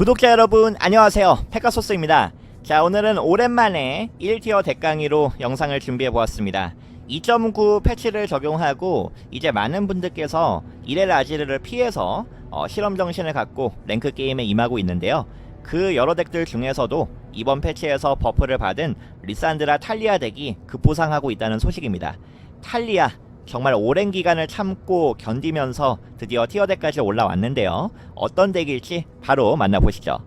구독자 여러분 안녕하세요. 페가소스입니다. 자 오늘은 오랜만에 1티어 덱강의로 영상을 준비해 보았습니다. 2.9 패치를 적용하고 이제 많은 분들께서 이레 아지르를 피해서 어, 실험 정신을 갖고 랭크 게임에 임하고 있는데요. 그 여러 덱들 중에서도 이번 패치에서 버프를 받은 리산드라 탈리아 덱이 급부상하고 있다는 소식입니다. 탈리아 정말 오랜 기간을 참고 견디면서 드디어 티어 덱까지 올라왔는데요. 어떤 덱일지 바로 만나보시죠.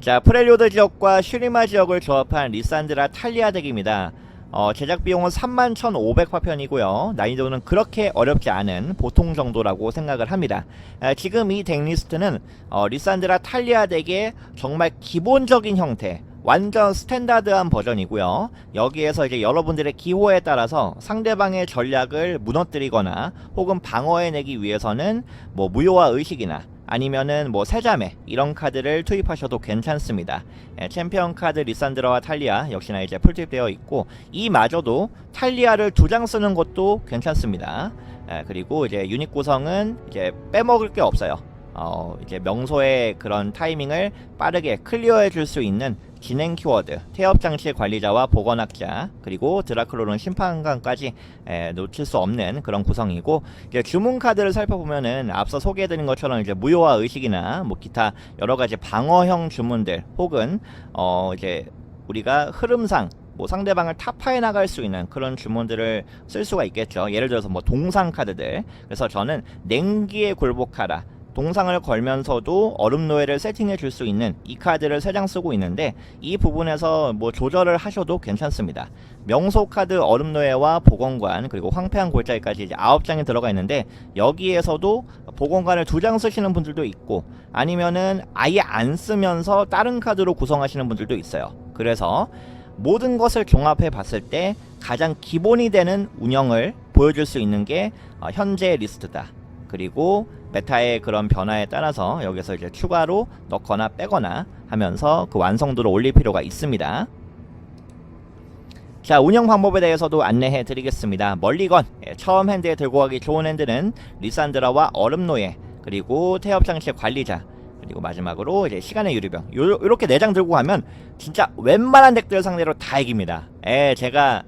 자, 프렐리오드 지역과 슈리마 지역을 조합한 리산드라 탈리아 덱입니다. 어, 제작 비용은 31,500화편이고요. 난이도는 그렇게 어렵지 않은 보통 정도라고 생각을 합니다. 아, 지금 이 덱 리스트는 어, 리산드라 탈리아 덱의 정말 기본적인 형태, 완전 스탠다드한 버전이고요. 여기에서 이제 여러분들의 기호에 따라서 상대방의 전략을 무너뜨리거나 혹은 방어해내기 위해서는 뭐 무효화 의식이나 아니면은 뭐 세자매 이런 카드를 투입하셔도 괜찮습니다. 예, 챔피언 카드 리산드라와 탈리아 역시나 이제 풀투입되어 있고 이 마저도 탈리아를 두 장 쓰는 것도 괜찮습니다. 예, 그리고 이제 유닛 구성은 이제 빼먹을 게 없어요. 어, 이제 명소의 그런 타이밍을 빠르게 클리어해 줄 수 있는 진행 키워드, 태엽 장치 관리자와 보건학자, 그리고 드라클로론 심판관까지 에, 놓칠 수 없는 그런 구성이고 이제 주문 카드를 살펴보면은 앞서 소개해드린 것처럼 이제 무효화 의식이나 뭐 기타 여러 가지 방어형 주문들 혹은 어 이제 우리가 흐름상 뭐 상대방을 타파해 나갈 수 있는 그런 주문들을 쓸 수가 있겠죠. 예를 들어서 뭐 동상 카드들. 그래서 저는 냉기에 굴복하라. 동상을 걸면서도 얼음 노예를 세팅해 줄 수 있는 이 카드를 3장 쓰고 있는데 이 부분에서 뭐 조절을 하셔도 괜찮습니다. 명소 카드 얼음 노예와 보건관 그리고 황폐한 골짜기까지 이제 9장이 들어가 있는데 여기에서도 보건관을 2장 쓰시는 분들도 있고 아니면은 아예 안 쓰면서 다른 카드로 구성하시는 분들도 있어요. 그래서 모든 것을 종합해 봤을 때 가장 기본이 되는 운영을 보여줄 수 있는 게 어, 현재 리스트다. 그리고 메타의 그런 변화에 따라서 여기서 이제 추가로 넣거나 빼거나 하면서 그 완성도를 올릴 필요가 있습니다. 자 운영 방법에 대해서도 안내해 드리겠습니다. 멀리건 예, 처음 핸드에 들고 가기 좋은 핸드는 리산드라와 얼음노예 그리고 태엽 장치 관리자 그리고 마지막으로 이제 시간의 유리병 요, 요렇게 4장 들고 가면 진짜 웬만한 덱들 상대로 다 이깁니다. 예, 제가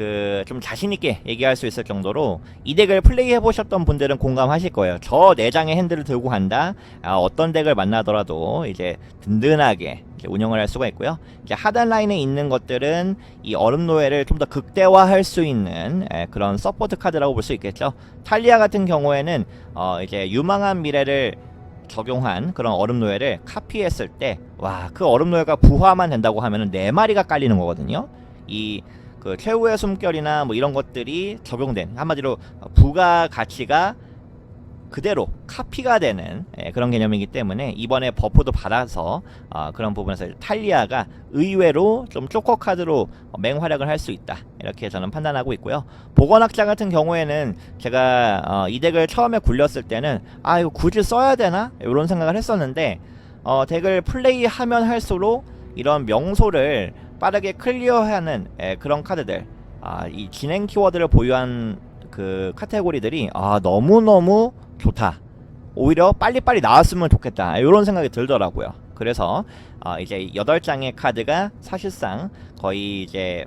그 좀 자신 있게 얘기할 수 있을 정도로 이 덱을 플레이 해 보셨던 분들은 공감하실 거예요. 저네 장의 핸들을 들고 간다. 아, 어떤 덱을 만나더라도 이제 든든하게 이제 운영을 할 수가 있고요. 이제 하단 라인에 있는 것들은 이 얼음 노예를 좀 더 극대화할 수 있는 에, 그런 서포트 카드라고 볼 수 있겠죠. 탈리아 같은 경우에는 어, 이제 유망한 미래를 적용한 그런 얼음 노예를 카피했을 때 와 그 얼음 노예가 부화만 된다고 하면은 네 마리가 깔리는 거거든요. 이 그 최후의 숨결이나 뭐 이런 것들이 적용된 한마디로 부가 가치가 그대로 카피가 되는 예, 그런 개념이기 때문에 이번에 버프도 받아서 어, 그런 부분에서 탈리아가 의외로 좀 쪼커 카드로 맹활약을 할 수 있다. 이렇게 저는 판단하고 있고요. 보건학자 같은 경우에는 제가 어, 이 덱을 처음에 굴렸을 때는 아 이거 굳이 써야 되나? 이런 생각을 했었는데 어, 덱을 플레이하면 할수록 이런 명소를 빠르게 클리어하는 예, 그런 카드들. 아, 이 진행 키워드를 보유한 그 카테고리들이 아 너무너무 좋다. 오히려 빨리빨리 나왔으면 좋겠다. 이런 생각이 들더라고요. 그래서 어, 이제 8장의 카드가 사실상 거의 이제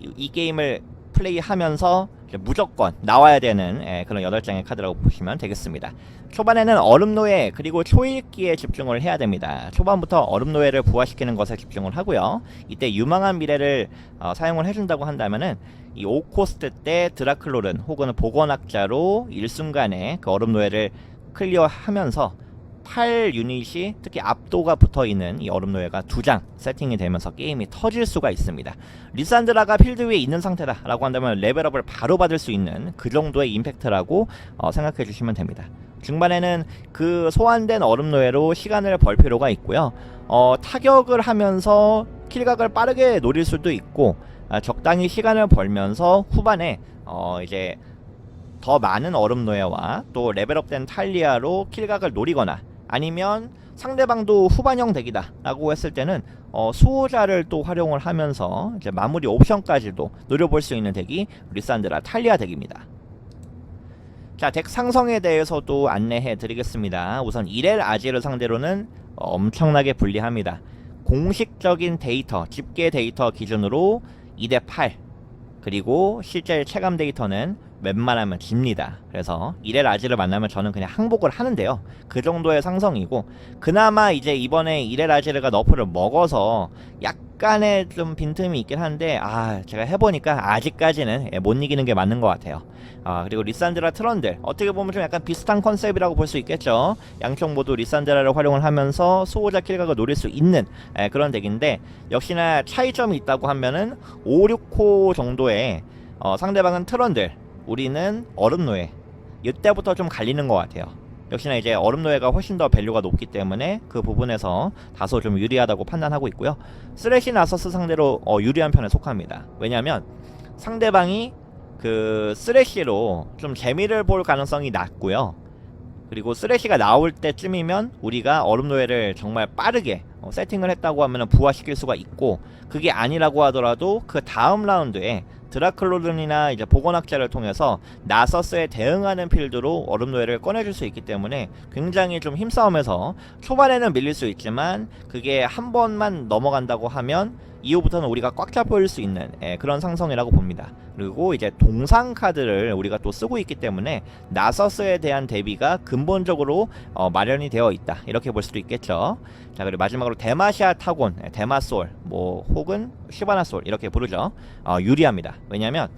이, 이 게임을 플레이하면서 무조건 나와야 되는 예, 그런 8장의 카드라고 보시면 되겠습니다. 초반에는 얼음노예 그리고 초읽기에 집중을 해야 됩니다. 초반부터 얼음노예를 부활시키는 것에 집중을 하고요. 이때 유망한 미래를 어, 사용을 해준다고 한다면은 이 5코스트 때 드라클로른 혹은 보건학자로 일순간에 그 얼음노예를 클리어하면서 8 유닛이 특히 압도가 붙어 있는 이 얼음 노예가 두 장 세팅이 되면서 게임이 터질 수가 있습니다. 리산드라가 필드 위에 있는 상태다라고 한다면 레벨업을 바로 받을 수 있는 그 정도의 임팩트라고 어, 생각해 주시면 됩니다. 중반에는 그 소환된 얼음 노예로 시간을 벌 필요가 있고요. 어, 타격을 하면서 킬각을 빠르게 노릴 수도 있고 아, 적당히 시간을 벌면서 후반에 어, 이제 더 많은 얼음 노예와 또 레벨업된 탈리아로 킬각을 노리거나 아니면 상대방도 후반형 덱이다 라고 했을 때는 어, 수호자를 또 활용을 하면서 이제 마무리 옵션까지도 노려볼 수 있는 덱이 리산드라 탈리아 덱입니다 자, 덱 상성에 대해서도 안내해 드리겠습니다. 우선 이렐 아지를 상대로는 엄청나게 불리합니다. 공식적인 데이터, 집계 데이터 기준으로 2대 8. 그리고 실제 체감 데이터는 웬만하면 집니다. 그래서 이렐 아지를 만나면 저는 그냥 항복을 하는데요. 그 정도의 상성이고 그나마 이제 이번에 이렐 아지르가 너프를 먹어서 약 간의 좀 빈틈이 있긴 한데 아 제가 해보니까 아직까지는 예, 못 이기는 게 맞는 것 같아요. 아 그리고 리산드라 트런들 어떻게 보면 좀 약간 비슷한 컨셉이라고 볼 수 있겠죠. 양쪽 모두 리산드라를 활용을 하면서 수호자 킬각을 노릴 수 있는 예, 그런 덱인데 역시나 차이점이 있다고 하면은 5, 6호 정도의 어, 상대방은 트런들 우리는 얼음노예 이때부터 좀 갈리는 것 같아요. 역시나 이제 얼음노예가 훨씬 더 밸류가 높기 때문에 그 부분에서 다소 좀 유리하다고 판단하고 있고요. 쓰레시 나서스 상대로 어, 유리한 편에 속합니다. 왜냐하면 상대방이 그 쓰레쉬로 좀 재미를 볼 가능성이 낮고요. 그리고 쓰레쉬가 나올 때쯤이면 우리가 얼음노예를 정말 빠르게 어, 세팅을 했다고 하면 부활시킬 수가 있고 그게 아니라고 하더라도 그 다음 라운드에 드라클로든이나 이제 복원학자를 통해서 나서스에 대응하는 필드로 얼음노예를 꺼내줄 수 있기 때문에 굉장히 좀 힘싸움에서 초반에는 밀릴 수 있지만 그게 한 번만 넘어간다고 하면 이후부터는 우리가 꽉 잡을 수 있는 예, 그런 상성이라고 봅니다. 그리고 이제 동상 카드를 우리가 또 쓰고 있기 때문에 나서스에 대한 대비가 근본적으로 어, 마련이 되어 있다 이렇게 볼 수도 있겠죠. 자 그리고 마지막으로 데마시아 타곤, 예, 데마솔, 뭐 혹은 시바나솔 이렇게 부르죠. 어, 유리합니다. 왜냐하면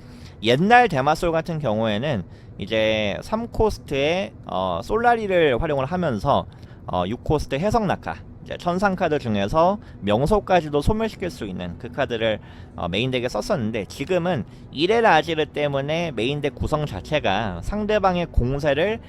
옛날 데마솔 같은 경우에는 이제 3코스트의 어, 솔라리를 활용을 하면서 어, 6코스트 해석 낙하 천상 카드 중에서 명소까지도 소멸시킬 수 있는 그 카드를 어, 메인 덱에 썼었는데 지금은 이렐 아지르 때문에 메인 덱 구성 자체가 상대방의 공세를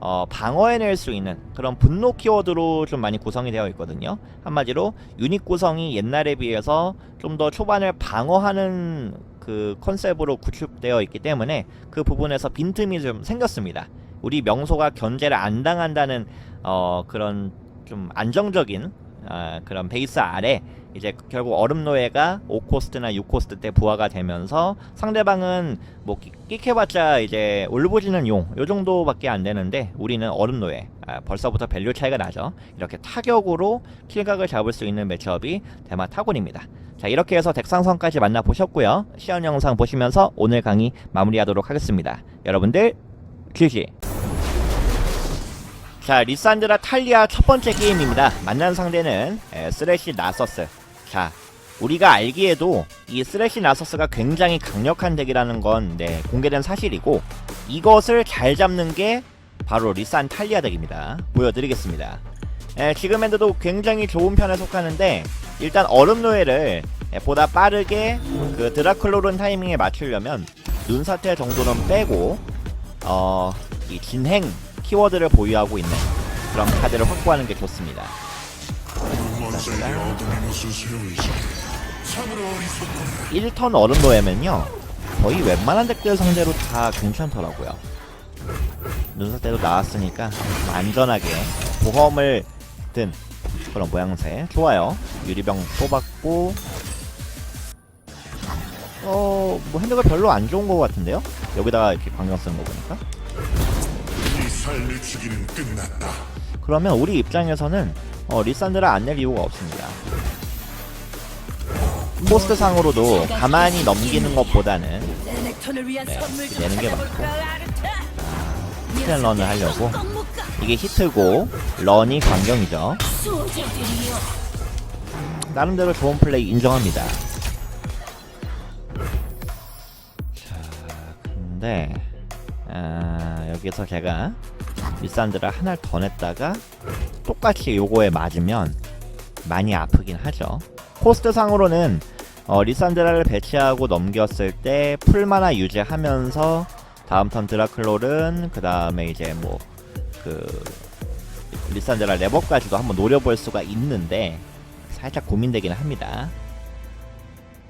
어, 방어해낼 수 있는 그런 분노 키워드로 좀 많이 구성이 되어 있거든요. 한마디로 유닛 구성이 옛날에 비해서 좀 더 초반을 방어하는 그 컨셉으로 구축되어 있기 때문에 그 부분에서 빈틈이 좀 생겼습니다. 우리 명소가 견제를 안 당한다는 어, 그런 좀 안정적인 아, 그런 베이스 아래 이제 결국 얼음노예가 5코스트나 6코스트 때 부하가 되면서 상대방은 뭐 끼- 끽해봤자 이제 올보지는 용 요 정도밖에 안 되는데 우리는 얼음노예 아, 벌써부터 밸류 차이가 나죠. 이렇게 타격으로 킬각을 잡을 수 있는 매치업이 대마 타곤입니다. 자 이렇게 해서 덱상성까지 만나보셨고요. 시연 영상 보시면서 오늘 강의 마무리하도록 하겠습니다. 여러분들 GG 자 리산드라 탈리아 첫 번째 게임입니다. 만난 상대는 에, 쓰레쉬 나서스. 자 우리가 알기에도 이 쓰레쉬 나서스가 굉장히 강력한 덱이라는 건 네, 공개된 사실이고 이것을 잘 잡는 게 바로 리산 탈리아 덱입니다. 보여드리겠습니다. 에, 지금 핸드도 굉장히 좋은 편에 속하는데 일단 얼음 노예를 에, 보다 빠르게 그 드라클로른 타이밍에 맞추려면 눈사태 정도는 빼고 어, 이 진행 키워드를 보유하고 있는 그런 카드를 확보하는 게 좋습니다. 만세의 어둠이 무슨 소용이지? 참으로 어리석군. 1턴 얼음 노예면요 거의 웬만한 덱들 상대로 다 괜찮더라고요. 눈살 때도 나왔으니까 좀 안전하게 보험을 든 그런 모양새 좋아요. 유리병 뽑았고 어뭐 핸드가 별로 안 좋은 것 같은데요? 여기다가 이렇게 광경 쓰는 거 보니까 주기는 끝났다. 그러면 우리 입장에서는 어, 리산드라 안 낼 이유가 없습니다. 포스트 상으로도 가만히 넘기는 것보다는 네, 내는 게 찾아볼까, 아르타? 히트앤런을 하려고 꼭못 가. 이게 히트고 런이 광경이죠. 나름대로 좋은 플레이 인정합니다. 자, 근데 아, 여기서 제가 리산드라 하나를 더 냈다가 똑같이 요거에 맞으면 많이 아프긴 하죠. 코스트 상으로는 어, 리산드라를 배치하고 넘겼을 때 풀마나 유지하면서 다음 턴 드라클롤은 그 다음에 이제 뭐 그 리산드라 레버까지도 한번 노려볼 수가 있는데 살짝 고민되긴 합니다.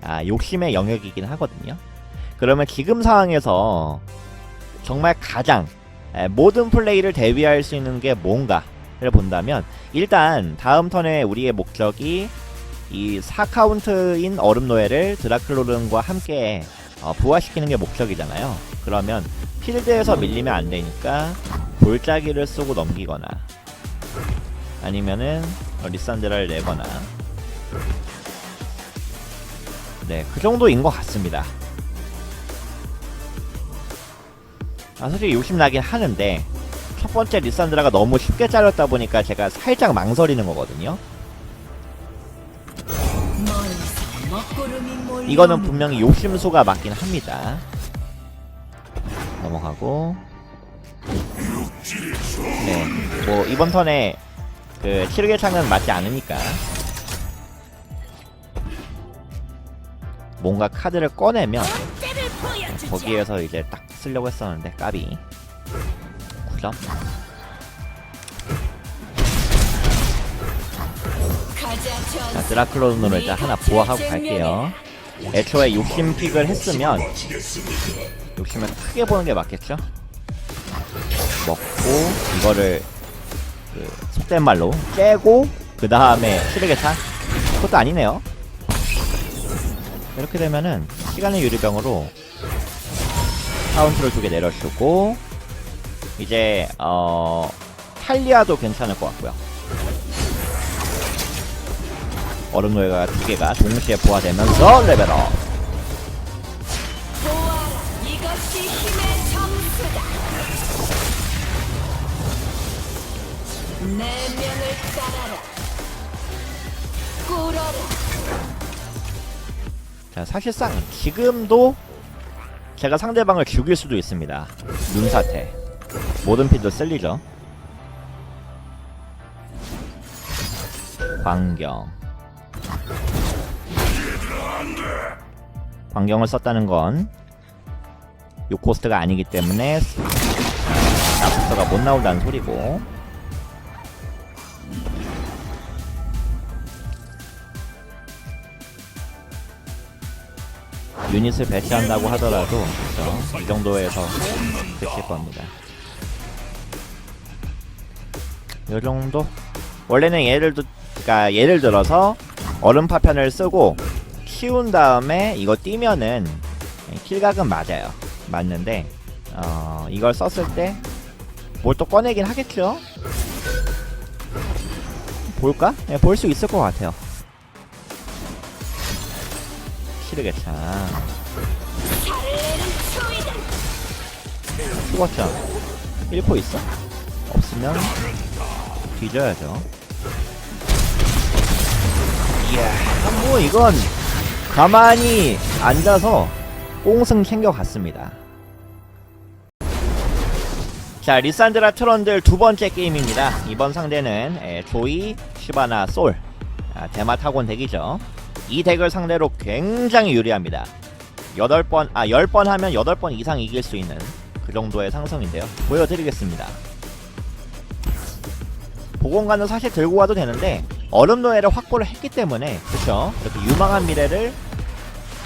아 욕심의 영역이긴 하거든요. 그러면 지금 상황에서 정말 가장 에, 모든 플레이를 대비할 수 있는 게 뭔가를 본다면 일단 다음 턴에 우리의 목적이 이 4카운트인 얼음노예를 드라클로른과 함께 어, 부활시키는 게 목적이잖아요. 그러면 필드에서 밀리면 안 되니까 볼짜기를 쓰고 넘기거나 아니면은 어, 리산드라를 내거나 네, 그 정도인 것 같습니다. 아, 솔직히 욕심나긴 하는데 첫 번째 리산드라가 너무 쉽게 잘렸다 보니까 제가 살짝 망설이는 거거든요. 이거는 분명히 욕심소가 맞긴 합니다. 넘어가고 네, 뭐 이번 턴에 그 치르게 창은 맞지 않으니까 뭔가 카드를 꺼내면 거기에서 이제 딱 쓰려고 했었는데 까비. 9점 가자 자전 드라클론으로 일단 하나 보호하고 갈게요. 애초에 욕심 픽을 했으면 욕심을 크게 보는 게 맞겠죠? 먹고 이거를 그 속된 말로 깨고 그 다음에 시르게 차? 그것도 아니네요. 이렇게 되면은 시간의 유리병으로 카운트를 두 개 내려주고 이제 어 탈리아도 괜찮을 것 같고요. 얼음 노예가 두 개가 동시에 부화되면서 레벨업. 내 명을 따라라 꿇어라 자, 사실상 지금도 제가 상대방을 죽일 수도 있습니다. 눈사태. 모든 필드 쓸리죠. 광경. 광경을 썼다는 건 요코스트가 아니기 때문에 나프터가 못 나온다는 소리고 유닛을 배치한다고 하더라도 그렇죠? 이 정도에서 그칠 겁니다. 요 정도? 원래는 예를 들, 그러니까 예를 들어서 얼음 파편을 쓰고 키운 다음에 이거 뛰면은 킬각은 맞아요. 맞는데 어, 이걸 썼을 때 뭘 또 꺼내긴 하겠죠? 볼까? 네, 볼수 있을 것 같아요. 초이다 죽었죠? 1포 있어? 없으면 뒤져야죠. 이야, 뭐 이건 가만히 앉아서 꽁승 챙겨갔습니다. 자, 리산드라 트런들 두 번째 게임입니다. 이번 상대는 에, 조이, 시바나, 솔. 아, 대마 타곤 덱이죠. 이 덱을 상대로 굉장히 유리합니다. 8번, 아, 10번 하면 8번 이상 이길 수 있는 그 정도의 상성인데요. 보여드리겠습니다. 보건관은 사실 들고 가도 되는데 얼음 노예를 확보를 했기 때문에 그쵸? 이렇게 유망한 미래를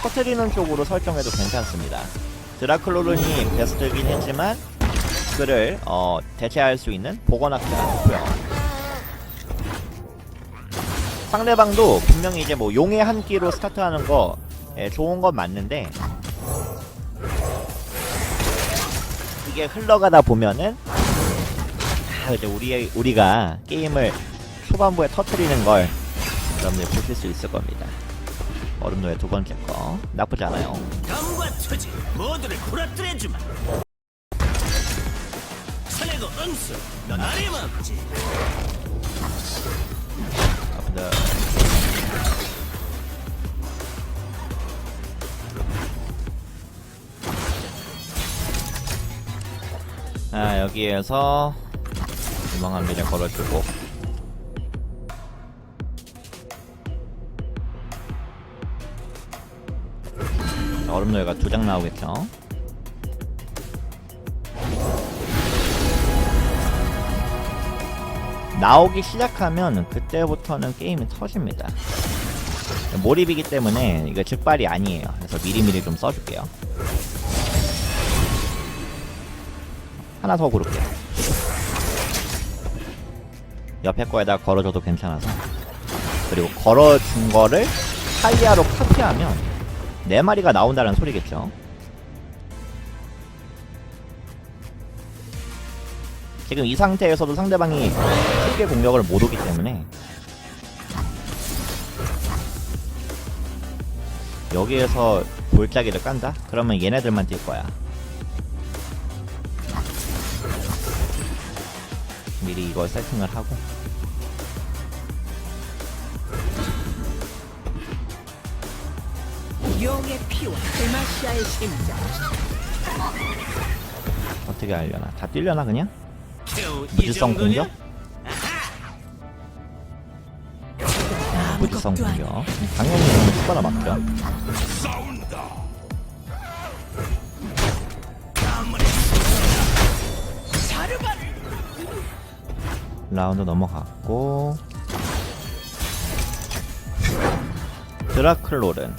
터트리는 쪽으로 설정해도 괜찮습니다. 드라클로른이 베스트긴 했지만 그를 어, 대체할 수 있는 보건학자고요. 상대방도 분명히 이제 뭐 용의 한 끼로 스타트하는 거 예, 좋은 건 맞는데 이게 흘러가다 보면은 아, 이제 우리 우리가 게임을 초반부에 터트리는 걸 여러분들 보실 수 있을 겁니다. 얼음노예 두 번째 거 나쁘지 않아요. 감과 투지 모두를 부러뜨려 주마 선내고 응수 넌 어림없지 나쁘다. 아 여기에서 유망한 미래 걸어주고 자, 얼음노예가 두 장 나오겠죠 나오기 시작하면 그때부터는 게임이 터집니다. 몰입이기 때문에 이거 즉발이 아니에요. 그래서 미리미리 좀 써줄게요. 하나 더 고를게요. 옆에 거에다 걸어줘도 괜찮아서. 그리고 걸어준 거를 타이아로 카피하면 네 마리가 나온다는 소리겠죠 지금 이 상태에서도 상대방이 쉽게 공격을 못 오기 때문에 여기에서 골짜기를 깐다? 그러면 얘네들만 뛸 거야. 미리 이걸 세팅을 하고 용의 피와 데마시아의 심장 어떻게 하려나? 다 뛰려나 그냥? 정도냐? 공격? 무지성 공격. 당연히 숟가락 맞죠. 라운드 넘어갔고 드라클롤은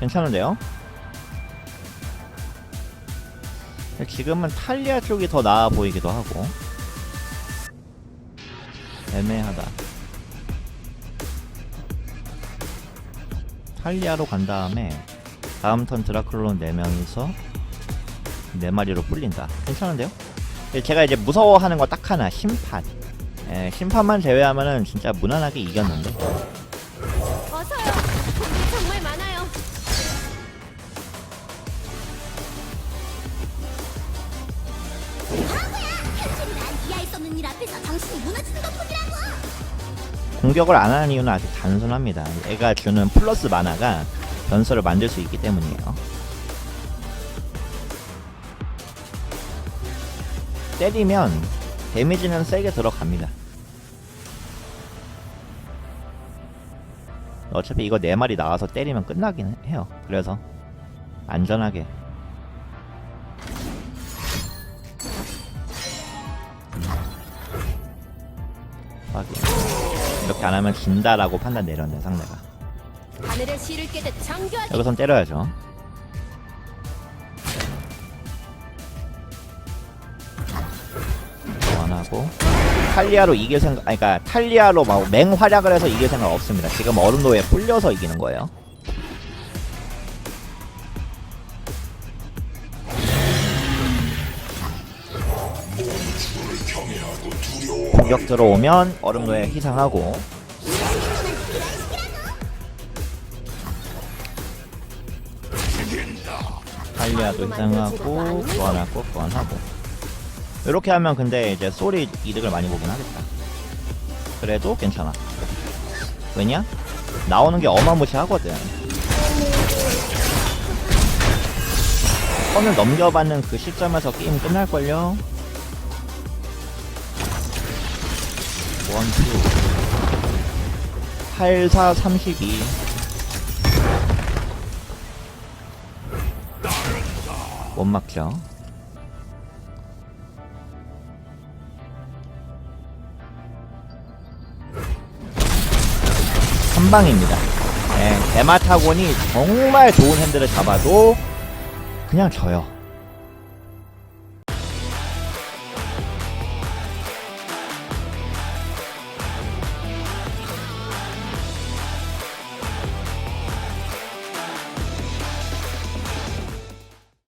괜찮은데요? 지금은 탈리아 쪽이 더 나아 보이기도 하고 애매하다 탈리아로 간 다음에 다음 턴 드라클롤 4명이서 4마리로 불린다 괜찮은데요? 제가 이제 무서워하는 거 딱 하나 심판 예, 심판만 제외하면은 진짜 무난하게 이겼는데 어서요. 돈이 정말 많아요. 난 이해할 수 없는 일 앞에서 정신이 무너지는 것뿐이라고. 공격을 안 하는 이유는 아주 단순합니다. 얘가 주는 플러스 만화가 변수를 만들 수 있기 때문이에요. 때리면 데미지는 세게 들어갑니다. 어차피 이거 네 마리 나와서 때리면 끝나긴 해요. 그래서 안전하게 확인. 이렇게 안 하면 진다라고 판단 내렸네 상대가. 하늘의 실을 깨듯 정교하게 여기선 때려야죠. 원하고 탈리아로 이길 생각, 아니 그러니까 탈리아로 막 맹활약을 해서 이길 생각 없습니다. 지금 얼음도에 불려서 이기는 거예요. 공격 들어오면 얼음도에 희생하고. 탈리아도 희생하고 교환하고 교환하고. 이렇게 하면 근데 이제 소리 이득을 많이 보긴 하겠다. 그래도 괜찮아. 왜냐? 나오는 게 어마무시하거든. 선을 넘겨받는 그 시점에서 게임 끝날걸요? 원투 84 32 못 막죠. 한 방입니다. 네, 데마타곤이 정말 좋은 핸들을 잡아도 그냥 져요.